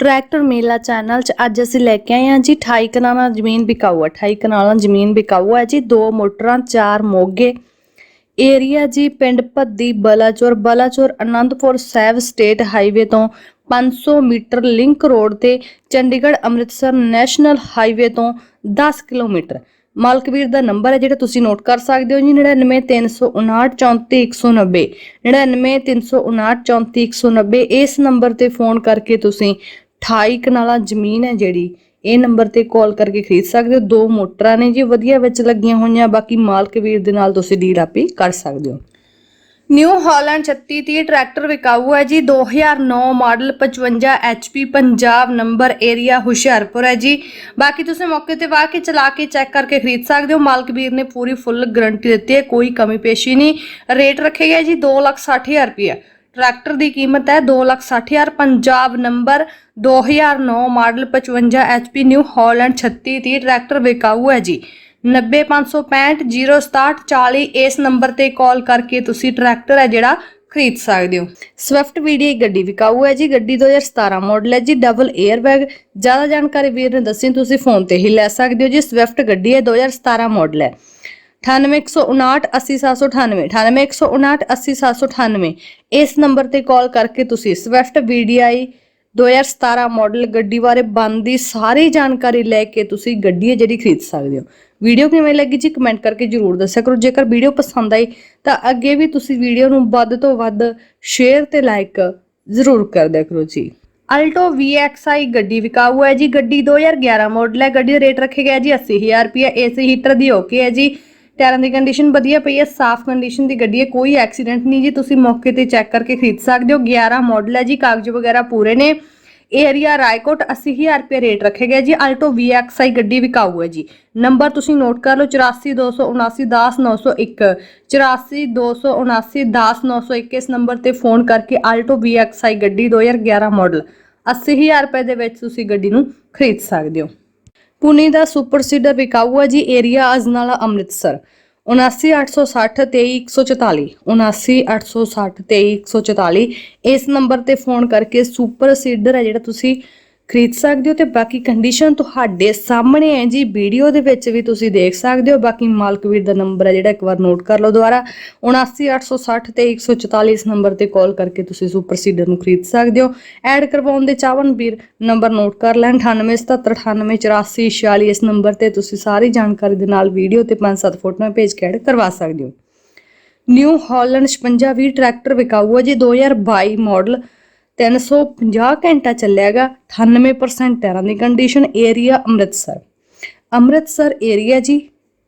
Tractor ਮੇਲਾ channel 'ਚ ਅੱਜ ਅਸੀਂ ਲੈ ਕੇ ਆਏ ਹਾਂ ਜੀ 28 ਕਨਾਲਾਂ ਜ਼ਮੀਨ ਵਿਕਾਊ ਹੈ 28 ਕਨਾਲਾਂ ਜ਼ਮੀਨ ਵਿਕਾਊ ਹੈ ਜੀ, ਦੋ ਮੋਟਰਾਂ, ਚਾਰ ਮੋਗੇ ਏਰੀਆ ਜੀ, ਪਿੰਡ ਭੱਦੀ, ਬਲਾਚੌਰ ਬਲਾਚੌਰ ਆਨੰਦਪੁਰ ਸਾਹਿਬ ਸਟੇਟ ਹਾਈਵੇ ਤੋਂ 500 ਮੀਟਰ ਲਿੰਕ ਰੋਡ ਤੇ ਚੰਡੀਗੜ੍ਹ ਅੰਮ੍ਰਿਤਸਰ ਨੈਸ਼ਨਲ ਹਾਈਵੇ ਤੋਂ 10 ਕਿਲੋਮੀਟਰ। ਮਾਲਕਵੀਰ ਦਾ ਨੰਬਰ ਹੈ ਜਿਹੜਾ ਤੁਸੀਂ ਨੋਟ ਕਰ ਸਕਦੇ ਹੋ ਜੀ 9935594190 9935594190 ਇਸ ਨੰਬਰ ਤੇ ਫੋਨ ਕਰਕੇ ਤੁਸੀਂ 28 ਕਨਾਲਾ ਜ਼ਮੀਨ ਹੈ ਜਿਹੜੀ, ਇਹ ਨੰਬਰ ਤੇ ਕਾਲ ਕਰਕੇ ਖਰੀਦ ਸਕਦੇ ਹੋ। ਦੋ ਮੋਟਰਾਂ ਨੇ ਜੀ, ਵਧੀਆ ਵਿੱਚ ਲੱਗੀਆਂ ਹੋਈਆਂ, ਬਾਕੀ ਮਾਲਕਵੀਰ ਦੇ ਨਾਲ ਤੁਸੀਂ ਡੀਲ ਆਪੀ ਕਰ ਸਕਦੇ ਹੋ। ਨਿਊ ਹਾਲੈਂਡ 3630 ਟਰੈਕਟਰ ਵਿਕਾਊ ਹੈ ਜੀ 2009 model 55 HP Punjab number area Hoshiarpur ਹੈ ਜੀ। ਬਾਕੀ ਤੁਸੀਂ ਮੌਕੇ ਤੇ ਵਾ ਕੇ ਚਲਾ ਕੇ ਚੈੱਕ ਕਰਕੇ ਖਰੀਦ ਸਕਦੇ ਹੋ। ਮਾਲਕ ਵੀਰ ਨੇ ਪੂਰੀ ਫੁੱਲ ਗਾਰੰਟੀ ਦਿੱਤੀ ਹੈ, ਕੋਈ ਕਮੀ ਪੇਸ਼ੀ ਨਹੀਂ। ਰੇਟ ਰੱਖੇ ਗਏ ਜੀ 260000 ਰੁਪਏ ਟਰੈਕਟਰ ਦੀ ਕੀਮਤ ਹੈ 260000 Punjab number 2009 model 55 HP New Holland 3630 tractor ਵਿਕਾਊ ਹੈ ਜੀ। 9565067040 ਇਸ ਨੰਬਰ ਤੇ ਕਾਲ ਕਰਕੇ ਤੁਸੀਂ ਟਰੈਕਟਰ ਹੈ ਜਿਹੜਾ ਖਰੀਦ ਸਕਦੇ ਹੋ। ਸਵਿਫਟ ਵੀਡੀ ਗੱਡੀ ਵਿਕਾਊ ਹੈ ਜੀ, ਗੱਡੀ 2017 ਮਾਡਲ ਹੈ ਜੀ, ਡਬਲ 에ਅਰਬੈਗ ਜ਼ਿਆਦਾ ਜਾਣਕਾਰੀ ਵੀਰ ਨੇ ਦੱਸੀ, ਤੁਸੀਂ ਫੋਨ ਤੇ ਹੀ ਲੈ ਸਕਦੇ ਹੋ ਜੀ, ਸਵਿਫਟ ਗੱਡੀ ਹੈ 2017 ਮਾਡਲ ਹੈ। 9815988798 9815988798 ਇਸ ਨੰਬਰ ਤੇ ਕਾਲ ਕਰਕੇ ਤੁਸੀਂ ਸਵਿਫਟ VDI 2017 ਮਾਡਲ ਗੱਡੀ ਬਾਰੇ ਬਣਦੀ ਸਾਰੀ ਜਾਣਕਾਰੀ ਲੈ ਕੇ ਤੁਸੀਂ ਗੱਡੀ ਹੈ ਜਿਹੜੀ ਖਰੀਦ ਸਕਦੇ ਹੋ। ਵੀਡੀਓ ਕਿਵੇਂ ਲੱਗੀ ਜੀ ਕਮੈਂਟ ਕਰਕੇ ਜਰੂਰ ਦੱਸਿਆ ਕਰੋ। ਜੇਕਰ ਵੀਡੀਓ ਪਸੰਦ ਆਈ ਤਾਂ ਅੱਗੇ ਵੀ ਤੁਸੀਂ ਵੀਡੀਓ ਨੂੰ ਵੱਧ ਤੋਂ ਵੱਧ ਸ਼ੇਅਰ ਤੇ ਲਾਈਕ ਜ਼ਰੂਰ ਕਰ ਦਿਆ ਕਰੋ ਜੀ। ਅਲਟੋ VXI ਗੱਡੀ ਵਿਕਾਊ ਹੈ ਜੀ। ਗੱਡੀ 2011 ਮਾਡਲ ਹੈ। ਗੱਡੀ ਦਾ ਰੇਟ ਰੱਖਿਆ ਗਿਆ ਜੀ 80000 ਰੁਪਏ ਏਸੀ ਹੀਟਰ ਦੀ ਓਕੇ ਹੈ ਜੀ। ਟਾਇਰਾਂ ਦੀ ਕੰਡੀਸ਼ਨ ਵਧੀਆ ਪਈ ਹੈ, ਸਾਫ਼ ਕੰਡੀਸ਼ਨ ਦੀ ਗੱਡੀ ਹੈ, ਕੋਈ ਐਕਸੀਡੈਂਟ ਨਹੀਂ ਜੀ, ਤੁਸੀਂ ਮੌਕੇ ਤੇ ਚੈੱਕ ਕਰਕੇ ਖਰੀਦ ਸਕਦੇ ਹੋ। 11 ਮਾਡਲ ਹੈ ਜੀ, ਕਾਗਜ਼ ਵਗੈਰਾ ਪੂਰੇ ਨੇ। ਏਰੀਆ ਰਾਏਕੋਟ 80000 ਰੁਪਏ ਰੇਟ ਰੱਖੇ ਗਿਆ ਜੀ ਅਲਟੋ VXI ਗੱਡੀ ਵਿਕਾਊ ਹੈ ਜੀ। ਨੰਬਰ ਤੁਸੀਂ ਨੋਟ ਕਰ ਲਓ 8427910901 8427910901 ਇਸ ਨੰਬਰ ਤੇ ਫੋਨ ਕਰਕੇ ਅਲਟੋ VXI ਗੱਡੀ 2011 ਮਾਡਲ 80000 ਰੁਪਏ ਦੇ ਵਿੱਚ ਤੁਸੀਂ ਗੱਡੀ ਨੂੰ ਖਰੀਦ ਸਕਦੇ ਹੋ। ਪੁਣੇ ਦਾ ਸੁਪਰ ਸੀਡਰ ਵਿਕਾਊ ਜੀ ਏਰੀਆ ਅਜਨਾਲਾ ਅੰਮ੍ਰਿਤਸਰ। 79860 23144 79860 23144 ਇਸ ਨੰਬਰ ਤੇ ਫੋਨ ਕਰਕੇ ਸੁਪਰ ਸੀਡਰ ਹੈ ਜਿਹੜਾ ਤੁਸੀਂ ਖਰੀਦ ਸਕਦੇ ਹੋ ਤੇ ਬਾਕੀ ਕੰਡੀਸ਼ਨ ਤੁਹਾਡੇ ਸਾਹਮਣੇ ਹੈ ਜੀ। ਵੀਡੀਓ ਦੇ ਵਿੱਚ ਵੀ ਤੁਸੀਂ ਦੇਖ ਸਕਦੇ ਹੋ। ਬਾਕੀ ਮਾਲਕ ਵੀਰ ਦਾ ਨੰਬਰ ਹੈ ਜਿਹੜਾ ਇੱਕ ਵਾਰ ਨੋਟ ਕਰ ਲਓ ਦੁਬਾਰਾ। 79860 ਤੇ 144 ਇਸ ਨੰਬਰ ਤੇ ਕਾਲ ਕਰਕੇ ਤੁਸੀਂ ਸੁਪਰ ਸੀਡਰ ਨੂੰ ਖਰੀਦ ਸਕਦੇ ਹੋ। ਐਡ ਕਰਵਾਉਣ ਦੇ ਚਾਹਵਨ ਵੀਰ ਨੰਬਰ ਨੋਟ ਕਰ ਲੈਣ। 9877988446 ਇਸ ਨੰਬਰ ਤੇ ਤੁਸੀਂ ਸਾਰੀ ਜਾਣਕਾਰੀ ਦੇ ਨਾਲ ਵੀਡੀਓ ਤੇ 5-7 ਫੋਟੋਆਂ ਭੇਜ ਕੇ ਐਡ ਕਰਵਾ ਸਕਦੇ ਹੋ। ਨਿਊ ਹਾਲੈਂਡ 5620 ਟਰੈਕਟਰ ਵਿਕਾਊ ਹੈ ਜੀ। 2022 ਮਾਡਲ 350 ਘੰਟਾ ਚੱਲਿਆਗਾ 98% ਟਾਇਰਾਂ ਦੀ condition area Amritsar. Amritsar area ਜੀ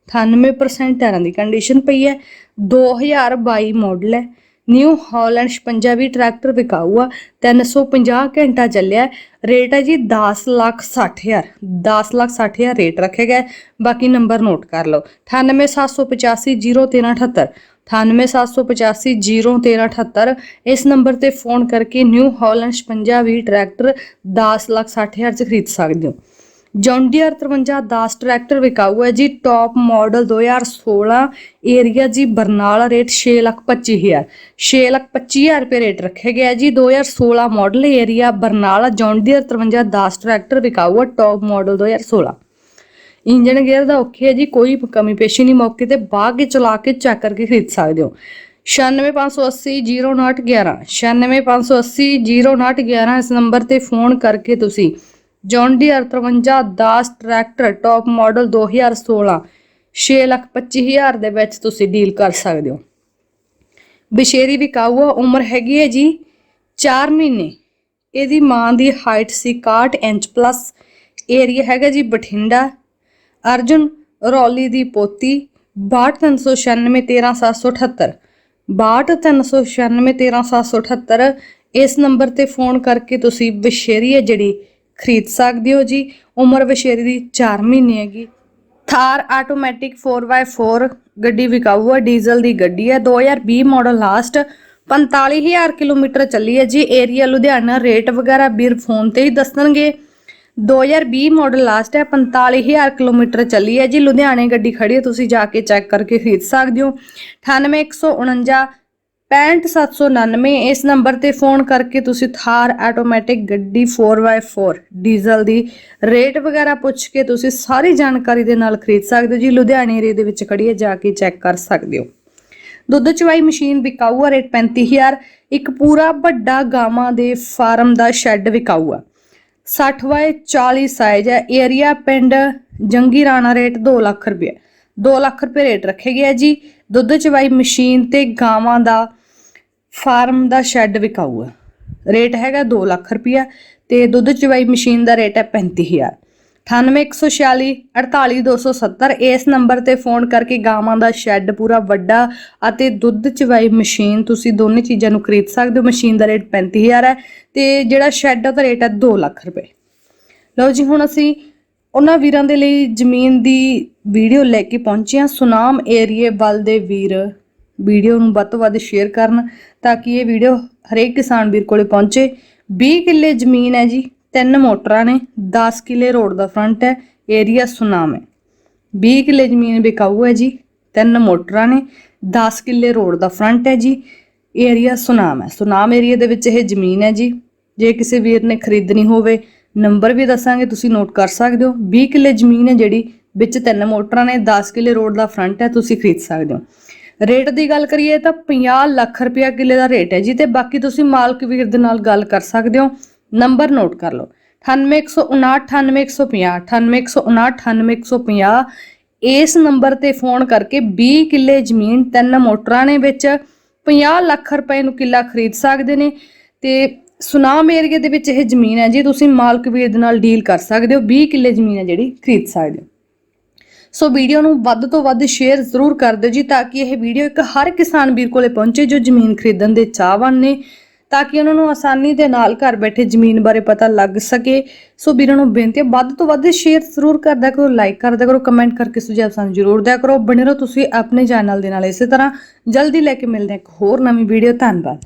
98% ਟਾਇਰਾਂ ਦੀ ਕੰਡੀਸ਼ਨ ਪਈ ਹੈ। 2022 ਮਾਡਲ ਹੈ। ਨਿਊ ਹਾਲੈਂਡ 56 ਟਰੈਕਟਰ ਵਿਕਾਊ ਆ 350 ਘੰਟਾ ਚੱਲਿਆ। ਰੇਟ ਹੈ ਜੀ 10 ਲੱਖ 60000 10 ਲੱਖ 60000 ਰੇਟ ਰੱਖਿਆ ਗਿਆ ਬਾਕੀ ਨੰਬਰ ਨੋਟ ਕਰ ਲਓ। 9878501378 9878501378 ਇਸ ਨੰਬਰ ਤੇ ਫੋਨ ਕਰਕੇ ਨਿਊ ਹਾਲੈਂਡ 56 ਟਰੈਕਟਰ 10 ਲੱਖ 60000 ਚ ਖਰੀਦ ਸਕਦੇ ਹੋ। ਜੌਂਡੀਅਰ 5310 ਟਰੈਕਟਰ ਵਿਕਾਊ ਹੈ ਜੀ ਟੌਪ ਮਾਡਲ 2016 ਏਰੀਆ ਜੀ, ਬਰਨਾਲਾ ਰੇਟ 625000 625000 ਰੁਪਏ ਰੇਟ ਰੱਖਿਆ ਗਿਆ ਹੈ ਜੀ 2016 model area Barnala John Deere 5310 tractor ਵਿਕਾਊ ਹੈ ਟੌਪ ਮਾਡਲ 2016 ਇੰਜਨ ਗੇਅਰ ਦਾ ਓਕੇ ਹੈ ਜੀ, ਕੋਈ ਕਮੀ ਪੇਸ਼ੀ ਨਹੀਂ, ਮੌਕੇ ਤੇ ਬਾਅਦ ਕੇ ਚਲਾ ਕੇ ਚੈੱਕ ਕਰਕੇ ਖਰੀਦ ਸਕਦੇ ਹੋ। 9658800911 9658800911 ਇਸ ਨੰਬਰ ਤੇ ਫੋਨ ਕਰਕੇ ਤੁਸੀਂ John Deere 5310 tractor top model 2016 625000 ਦੇ ਵਿੱਚ ਤੁਸੀਂ ਡੀਲ ਕਰ ਸਕਦੇ ਹੋ। ਬਸ਼ੇਰੀ ਵਿਕਾਊ ਆ, ਉਮਰ ਹੈਗੀ ਹੈ ਜੀ 4 ਮਹੀਨੇ। ਇਹਦੀ ਮਾਂ ਦੀ ਹਾਈਟ ਸੀ 61 ਇੰਚ ਪਲੱਸ ਏਰੀਆ ਹੈਗਾ ਜੀ ਬਠਿੰਡਾ। ਅਰਜੁਨ ਰੌਲੀ ਦੀ ਪੋਤੀ 6239613778 6239613778 ਇਸ ਨੰਬਰ ਤੇ ਫੋਨ ਕਰਕੇ ਤੁਸੀਂ ਬਸ਼ੇਰੀ ਹੈ ਜਿਹੜੀ ਖਰੀਦ ਸਕਦੇ ਹੋ ਜੀ। ਉਮਰ ਵਛੇਰੇ ਦੀ 4 ਮਹੀਨੇ ਹੈਗੀ। ਥਾਰ ਆਟੋਮੈਟਿਕ 4x4 ਗੱਡੀ ਵਿਕਾਊ ਹੈ ਡੀਜ਼ਲ ਦੀ ਗੱਡੀ ਹੈ। 2020 ਮਾਡਲ ਲਾਸਟ। 45000 ਕਿਲੋਮੀਟਰ ਚੱਲੀ ਹੈ ਜੀ। ਏਰੀਆ ਲੁਧਿਆਣਾ ਰੇਟ ਵਗੈਰਾ ਵੀਰ ਫੋਨ ਤੇ ਹੀ ਦੱਸਣਗੇ। 2020 ਮਾਡਲ ਲਾਸਟ ਹੈ। 45000 ਕਿਲੋਮੀਟਰ ਚੱਲੀ ਹੈ ਜੀ। ਲੁਧਿਆਣੇ ਗੱਡੀ ਖੜੀ ਹੈ। ਤੁਸੀਂ ਜਾ ਕੇ ਚੈੱਕ ਕਰਕੇ ਖਰੀਦ ਸਕਦੇ ਹੋ। 98149 65799 ਇਸ ਨੰਬਰ ਤੇ ਫੋਨ ਕਰਕੇ ਤੁਸੀਂ ਥਾਰ ਆਟੋਮੈਟਿਕ ਗੱਡੀ 4x4 ਡੀਜ਼ਲ ਦੀ ਰੇਟ ਵਗੈਰਾ ਪੁੱਛ ਕੇ ਤੁਸੀਂ ਸਾਰੀ ਜਾਣਕਾਰੀ ਦੇ ਨਾਲ ਖਰੀਦ ਸਕਦੇ ਹੋ ਜੀ। ਲੁਧਿਆਣੇ ਏਰੀਏ ਦੇ ਵਿੱਚ ਖੜੀ ਹੈ ਜਾ ਕੇ ਚੈੱਕ ਕਰ ਸਕਦੇ ਹੋ। ਦੁੱਧ ਚਵਾਈ ਮਸ਼ੀਨ ਵਿਕਾਊ ਆ ਰੇਟ 35000 ਇੱਕ ਪੂਰਾ ਵੱਡਾ ਗਾਵਾਂ ਦੇ ਫਾਰਮ ਦਾ ਸ਼ੈੱਡ ਵਿਕਾਊ ਆ 60 ਬਾਏ 40 ਸਾਈਜ਼ ਹੈ। ਏਰੀਆ ਪਿੰਡ ਜੰਗੀ ਰਾਣਾ ਰੇਟ 2 ਲੱਖ ਰੁਪਏ। 2 ਲੱਖ ਰੁਪਏ ਰੇਟ ਰੱਖੇ ਗਿਆ ਜੀ। ਦੁੱਧ ਚਵਾਈ ਮਸ਼ੀਨ ਤੇ ਗਾਵਾਂ ਦਾ ਫਾਰਮ ਦਾ ਸ਼ੈੱਡ ਵਿਕਾਊ ਹੈ ਰੇਟ ਹੈਗਾ 2 ਲੱਖ ਰੁਪਇਆ ਤੇ ਦੁੱਧ ਚਵਾਈ ਮਸ਼ੀਨ ਦਾ ਰੇਟ ਹੈ 35000 98146 48270 ਇਸ ਨੰਬਰ ਤੇ ਫੋਨ ਕਰਕੇ ਗਾਵਾਂ ਦਾ ਸ਼ੈੱਡ ਪੂਰਾ ਵੱਡਾ ਅਤੇ ਦੁੱਧ ਚਵਾਈ ਮਸ਼ੀਨ ਤੁਸੀਂ ਦੋਨੇ ਚੀਜ਼ਾਂ ਨੂੰ ਖਰੀਦ ਸਕਦੇ ਹੋ। ਮਸ਼ੀਨ ਦਾ ਰੇਟ 35000 ਹੈ ਤੇ ਜਿਹੜਾ ਸ਼ੈੱਡ ਉਹਦਾ ਰੇਟ ਹੈ 2 ਲੱਖ ਰੁਪਏ। ਲਓ ਜੀ, ਹੁਣ ਅਸੀਂ ਉਹਨਾਂ ਵੀਰਾਂ ਦੇ ਲਈ ਜ਼ਮੀਨ ਦੀ ਵੀਡੀਓ ਲੈ ਕੇ ਪਹੁੰਚੇ ਹਾਂ। ਸੁਨਾਮ ਏਰੀਏ ਵੱਲ ਦੇ ਵੀਰ ਵੀਡੀਓ ਨੂੰ ਵੱਧ ਤੋਂ ਵੱਧ ਸ਼ੇਅਰ ਕਰਨ ਤਾਂ ਕਿ ਇਹ ਵੀਡੀਓ ਹਰੇਕ ਕਿਸਾਨ ਵੀਰ ਕੋਲੇ ਪਹੁੰਚੇ। 20 ਕਿੱਲੇ ਜ਼ਮੀਨ ਹੈ ਜੀ, ਤਿੰਨ ਮੋਟਰਾਂ ਨੇ 10 ਕਿੱਲੇ ਰੋਡ ਦਾ ਫਰੰਟ ਹੈ, ਏਰੀਆ ਸੁਨਾਮ ਹੈ। 20 ਕਿੱਲੇ ਜ਼ਮੀਨ ਵਿਕਾਊ ਹੈ ਜੀ, ਤਿੰਨ ਮੋਟਰਾਂ ਨੇ 10 ਕਿੱਲੇ ਰੋਡ ਦਾ ਫਰੰਟ ਹੈ ਜੀ, ਏਰੀਆ ਸੁਨਾਮ ਹੈ। ਸੁਨਾਮ ਏਰੀਆ ਦੇ ਵਿੱਚ ਇਹ ਜ਼ਮੀਨ ਹੈ ਜੀ, ਜੇ ਕਿਸੇ ਵੀਰ ਨੇ ਖਰੀਦਣੀ ਹੋਵੇ, ਨੰਬਰ ਵੀ ਦੱਸਾਂਗੇ, ਤੁਸੀਂ ਨੋਟ ਕਰ ਸਕਦੇ ਹੋ। 20 ਕਿੱਲੇ ਜ਼ਮੀਨ ਹੈ ਜਿਹੜੀ, ਵਿੱਚ ਤਿੰਨ ਮੋਟਰਾਂ ਨੇ 10 ਕਿੱਲੇ ਰੋਡ ਦਾ ਫਰੰਟ ਹੈ, ਤੁਸੀਂ ਖਰੀਦ ਸਕਦੇ ਹੋ। ਰੇਟ ਦੀ ਗੱਲ ਕਰੀਏ ਤਾਂ 50 ਲੱਖ ਰੁਪਇਆ ਕਿੱਲੇ ਦਾ ਰੇਟ ਹੈ ਜੀ ਤੇ ਬਾਕੀ ਤੁਸੀਂ ਮਾਲਕ ਵੀਰ ਦੇ ਨਾਲ ਗੱਲ ਕਰ ਸਕਦੇ ਹੋ। ਨੰਬਰ ਨੋਟ ਕਰ ਲਓ। 9815991150 9815991150 ਇਸ ਨੰਬਰ ਤੇ ਫੋਨ ਕਰਕੇ 20 ਕਿੱਲੇ ਜ਼ਮੀਨ, ਤਿੰਨ ਮੋਟਰਾਂ ਨੇ ਵਿੱਚ 50 ਲੱਖ ਰੁਪਏ ਨੂੰ ਕਿੱਲਾ ਖਰੀਦ ਸਕਦੇ ਨੇ ਤੇ ਸੁਨਾਮ ਏਰੀਏ ਦੇ ਵਿੱਚ ਇਹ ਜ਼ਮੀਨ ਹੈ ਜੀ, ਤੁਸੀਂ ਮਾਲਕ ਵੀਰ ਦੇ ਨਾਲ ਡੀਲ ਕਰ ਸਕਦੇ ਹੋ 20 ਕਿੱਲੇ ਜ਼ਮੀਨ ਹੈ ਜਿਹੜੀ ਖਰੀਦ ਸਕਦੇ ਹੋ। ਸੋ ਵੀਡੀਓ ਨੂੰ ਵੱਧ ਤੋਂ ਵੱਧ ਸ਼ੇਅਰ ਜ਼ਰੂਰ ਕਰ ਦਿਓ ਜੀ ਤਾਂ ਕਿ ਇਹ ਵੀਡੀਓ ਇੱਕ ਹਰ ਕਿਸਾਨ ਵੀਰ ਕੋਲੇ ਪਹੁੰਚੇ ਜੋ ਜ਼ਮੀਨ ਖਰੀਦਣ ਦੇ ਚਾਹਵਾਨ ਨੇ, ਤਾਂ ਕਿ ਉਹਨਾਂ ਨੂੰ ਆਸਾਨੀ ਦੇ ਨਾਲ ਘਰ ਬੈਠੇ ਜ਼ਮੀਨ ਬਾਰੇ ਪਤਾ ਲੱਗ ਸਕੇ। ਸੋ ਵੀਰਾਂ ਨੂੰ ਬੇਨਤੀ ਹੈ, ਵੱਧ ਤੋਂ ਵੱਧ ਸ਼ੇਅਰ ਜ਼ਰੂਰ ਕਰਦਾ ਕਰੋ ਲਾਈਕ ਕਰਦਾ ਕਰੋ ਕਮੈਂਟ ਕਰਕੇ ਸੁਝਾਅ ਸਾਨੂੰ ਜ਼ਰੂਰ ਦਿਆ ਕਰੋ। ਬਣੇ ਰਹੋ ਤੁਸੀਂ ਆਪਣੇ ਚੈਨਲ ਦੇ ਨਾਲ ਇਸੇ ਤਰ੍ਹਾਂ। ਜਲਦੀ ਲੈ ਕੇ ਮਿਲਦੇ ਹਾਂ ਇੱਕ ਹੋਰ ਨਵੀਂ ਵੀਡੀਓ, ਧੰਨਵਾਦ।